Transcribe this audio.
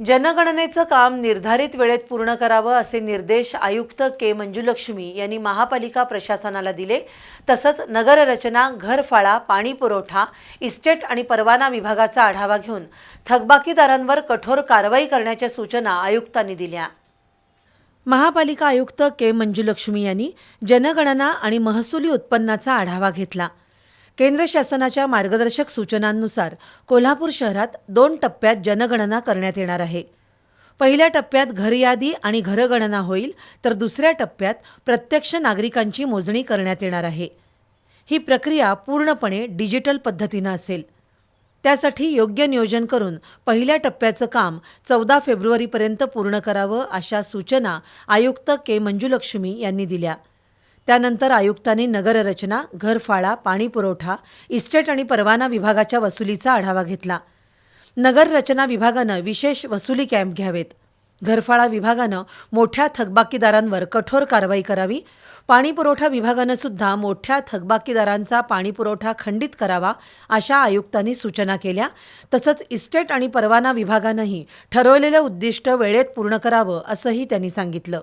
जनगणनेचं काम निर्धारित वेळेत पूर्ण करावं असे निर्देश आयुक्त के मंजुलक्ष्मी यांनी महापालिका प्रशासनाला दिले. तसंच नगररचना घरफाळा पाणी पुरवठा इस्टेट आणि परवाना विभागाचा आढावा घेऊन थकबाकीदारांवर कठोर कारवाई करण्याच्या सूचना आयुक्तांनी दिल्या. महापालिका आयुक्त के मंजुलक्ष्मी यांनी जनगणना आणि महसुली उत्पन्नाचा आढावा घेतला. केंद्र शासनाच्या मार्गदर्शक सूचनांनुसार कोल्हापूर शहरात दोन टप्प्यात जनगणना करण्यात येणार आहे. पहिल्या टप्प्यात घरयादी आणि घरगणना होईल तर दुसऱ्या टप्प्यात प्रत्यक्ष नागरिकांची मोजणी करण्यात येणार आहे. ही प्रक्रिया पूर्णपणे डिजिटल पद्धतीनं असेल. त्यासाठी योग्य नियोजन करून पहिल्या टप्प्याचं काम चौदा फेब्रुवारीपर्यंत पूर्ण करावं अशा सूचना आयुक्त के मंजुलक्ष्मी यांनी दिल्या. त्यानंतर आयुक्तांनी नगररचना घरफाळा पाणीपुरवठा इस्टेट आणि परवाना विभागाच्या वसुलीचा आढावा घेतला. नगररचना विभागानं विशेष वसुली कॅम्प घ्यावेत. घरफाळा विभागानं मोठ्या थकबाकीदारांवर कठोर कारवाई करावी. पाणीपुरवठा विभागानं सुद्धा मोठ्या थकबाकीदारांचा पाणीपुरवठा खंडित करावा अशा आयुक्तांनी सूचना केल्या. तसंच इस्टेट आणि परवाना विभागानंही ठरवलेलं उद्दिष्ट वेळेत पूर्ण करावं असंही त्यांनी सांगितलं.